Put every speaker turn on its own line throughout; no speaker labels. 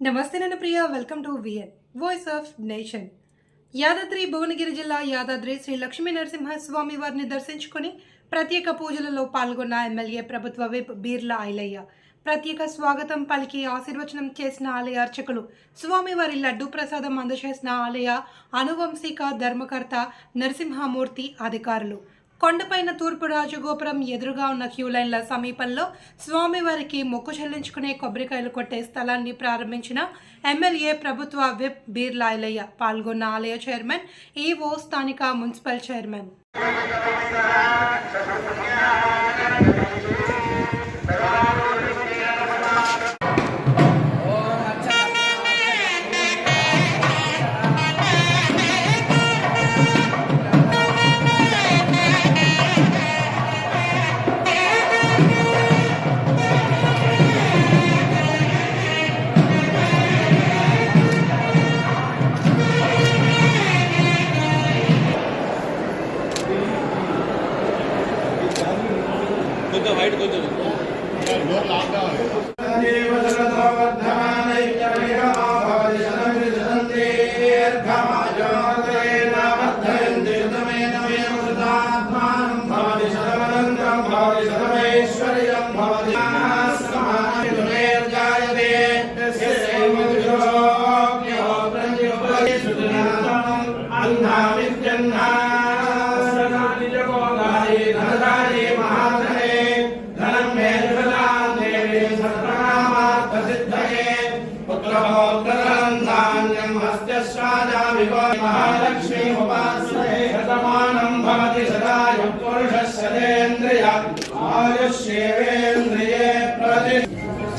నమస్తే నేను Priya welcome to VN voice of nation Yadadri Bhuvanagiri జిల్లా యాదాద్రి శ్రీ లక్ష్మీ నరసింహస్వామి వారిని దర్శించుకొని ప్రత్యేక పూజలలో పాల్గొన్న ఎమ్మెల్యే ప్రభుత్వ విప్ బీర్ల ఐలయ్య. ప్రత్యేక స్వాగతం పలికి ఆశీర్వచనం చేసిన ఆలయ అర్చకులు స్వామివారి లడ్డు ప్రసాదం అందజేసిన ఆలయ అనువంశిక ధర్మకర్త నరసింహమూర్తి అధికారులు. కొండపైన తూర్పు రాజగోపురం ఎదురుగా ఉన్న క్యూ లైన్ల సమీపంలో స్వామివారికి మొక్కు చెల్లించుకునే కొబ్బరికాయలు కొట్టే స్థలాన్ని ప్రారంభించిన ఎమ్మెల్యే ప్రభుత్వ విప్ బీర్లాయలయ్య పాల్గొన్న ఆలయ చైర్మన్ ఈవో స్థానిక మున్సిపల్ చైర్మన్.
కొంచెం height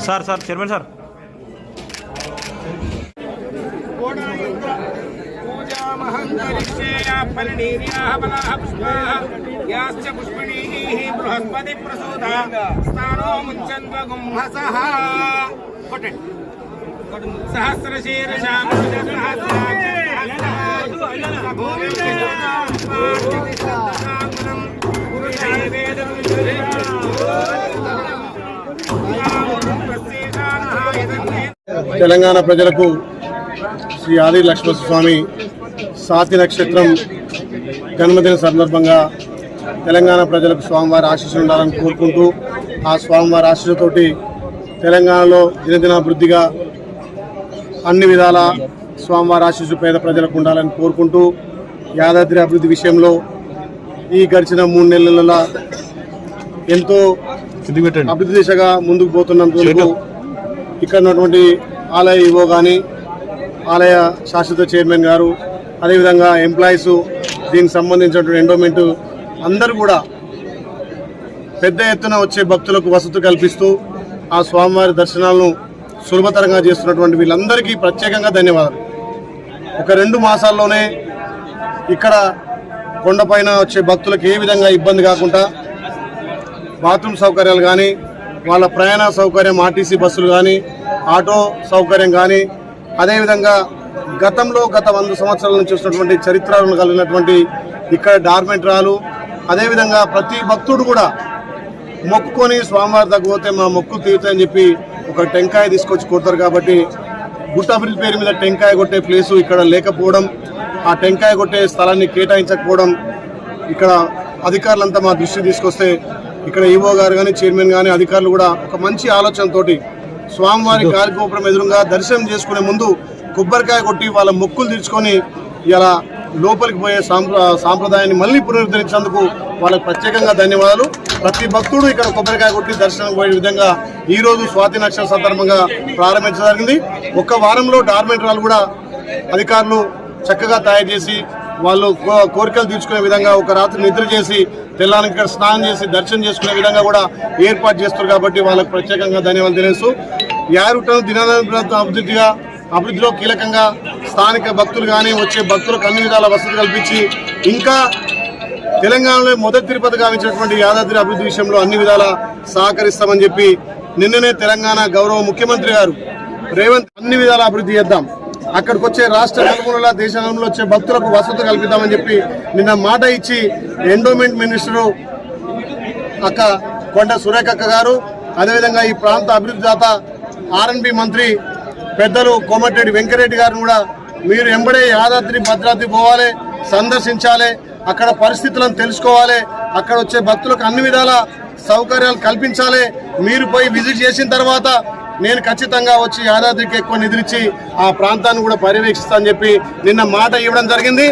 sir sir chairman sir. सहस्रशीर्षा Govind
Telangana ప్రజలకు శ్రీ ఆది లక్ష్మణ స్వామి సాతి నక్షత్రం జన్మదిన సందర్భంగా తెలంగాణ ప్రజలకు స్వామివారి ఆశీస్సులు ఉండాలని కోరుకుంటూ ఆ స్వామివారి ఆశీస్సులతోటి తెలంగాణలో దినదినాభివృద్ధిగా అన్ని విధాల స్వామివారి ఆశీస్సు పేద ప్రజలకు ఉండాలని కోరుకుంటూ యాదాద్రి అభివృద్ధి విషయంలో ఈ గడిచిన మూడు నెలల ఎంతో అభివృద్ధి దిశగా ముందుకు పోతున్నందుకు ఇక్కడ ఉన్నటువంటి ఆలయ ఈవో కానీ ఆలయ శాశ్వత చైర్మన్ గారు అదేవిధంగా ఎంప్లాయీస్ దీనికి సంబంధించినటువంటి ఎండోమెంటు అందరూ కూడా పెద్ద ఎత్తున వచ్చే భక్తులకు వసతి కల్పిస్తూ ఆ స్వామివారి దర్శనాలను సులభతరంగా చేస్తున్నటువంటి వీళ్ళందరికీ ప్రత్యేకంగా ధన్యవాదాలు. ఒక రెండు మాసాల్లోనే ఇక్కడ కొండపైన వచ్చే భక్తులకు ఏ విధంగా ఇబ్బంది కాకుండా బాత్రూమ్ సౌకర్యాలు కానీ వాళ్ళ ప్రయాణ సౌకర్యం ఆర్టీసీ బస్సులు కానీ ఆటో సౌకర్యం కానీ అదేవిధంగా గతంలో గత వంద సంవత్సరాల నుంచి వచ్చినటువంటి చరిత్రలను కలిగినటువంటి ఇక్కడ డార్మెంట్రాలు అదేవిధంగా ప్రతి భక్తుడు కూడా మొక్కుకొని స్వామివారి తగ్గిపోతే మా మొక్కు తీరుతాయని చెప్పి ఒక టెంకాయ తీసుకొచ్చి కొడతారు కాబట్టి గుట్ట పేరు మీద టెంకాయ కొట్టే ప్లేసు ఇక్కడ లేకపోవడం ఆ టెంకాయ కొట్టే స్థలాన్ని కేటాయించకపోవడం ఇక్కడ అధికారులంతా మా దృష్టి తీసుకొస్తే ఇక్కడ ఈవో గారు కానీ చైర్మన్ కానీ అధికారులు కూడా ఒక మంచి ఆలోచనతోటి స్వామివారి గాలిగోపురం ఎదురుగా దర్శనం చేసుకునే ముందు కొబ్బరికాయ కొట్టి వాళ్ళ మొక్కులు తీర్చుకొని ఇలా లోపలికి పోయే సాంప్ర సాంప్రదాయాన్ని మళ్ళీ పునరుద్ధరించేందుకు వాళ్ళకి ప్రత్యేకంగా ధన్యవాదాలు. ప్రతి భక్తుడు ఇక్కడ కొబ్బరికాయ కొట్టి దర్శనం పోయే విధంగా ఈ రోజు స్వాతి నక్షత్ర సందర్భంగా ప్రారంభించడం జరిగింది. ఒక్క వారంలో డార్మెంటరాలు కూడా అధికారులు చక్కగా తయారు చేసి వాళ్ళు కో- కోరికలు తీర్చుకునే విధంగా ఒక రాత్రి నిద్ర చేసి తెల్లానికి స్నానం చేసి దర్శనం చేసుకునే విధంగా కూడా ఏర్పాటు చేస్తారు కాబట్టి వాళ్ళకు ప్రత్యేకంగా ధన్యవాదాలు తెలుసు యారుటను దినాభివృద్ధి అభివృద్ధిగా అభివృద్ధిలో కీలకంగా స్థానిక భక్తులు కానీ వచ్చే భక్తులకు అన్ని విధాల వసతి కల్పించి ఇంకా తెలంగాణలో మొదటి తిరుపతి గావించినటువంటి యాదాద్రి అభివృద్ధి విషయంలో అన్ని విధాల సహకరిస్తామని చెప్పి నిన్ననే తెలంగాణ గౌరవ ముఖ్యమంత్రి గారు రేవంత్ అన్ని విధాల అభివృద్ధి చేద్దాం. అక్కడికి వచ్చే రాష్ట్ర నలుమూలల దేశంలో వచ్చే భక్తులకు వసతి కల్పిద్దామని చెప్పి నిన్న మాట ఇచ్చి ఎండోమెంట్ మినిస్టరు అక్క కొండ సురేఖక్క గారు అదేవిధంగా ఈ ప్రాంత అభివృద్ధి దాత ఆర్ఎన్బి మంత్రి పెద్దలు కోమటిరెడ్డి వెంకరెడ్డి గారిని కూడా మీరు ఎంబడే యాదాద్రి భద్రాద్రి పోవాలి సందర్శించాలి అక్కడ పరిస్థితులను తెలుసుకోవాలి అక్కడ వచ్చే భక్తులకు అన్ని విధాల సౌకర్యాలు కల్పించాలి మీరు పోయి విజిట్ చేసిన తర్వాత నేను ఖచ్చితంగా వచ్చి యాదాద్రికి ఎక్కువ నిధులిచ్చి ఆ ప్రాంతాన్ని కూడా పర్యవేక్షిస్తా అని చెప్పి నిన్న మాట ఇవ్వడం జరిగింది.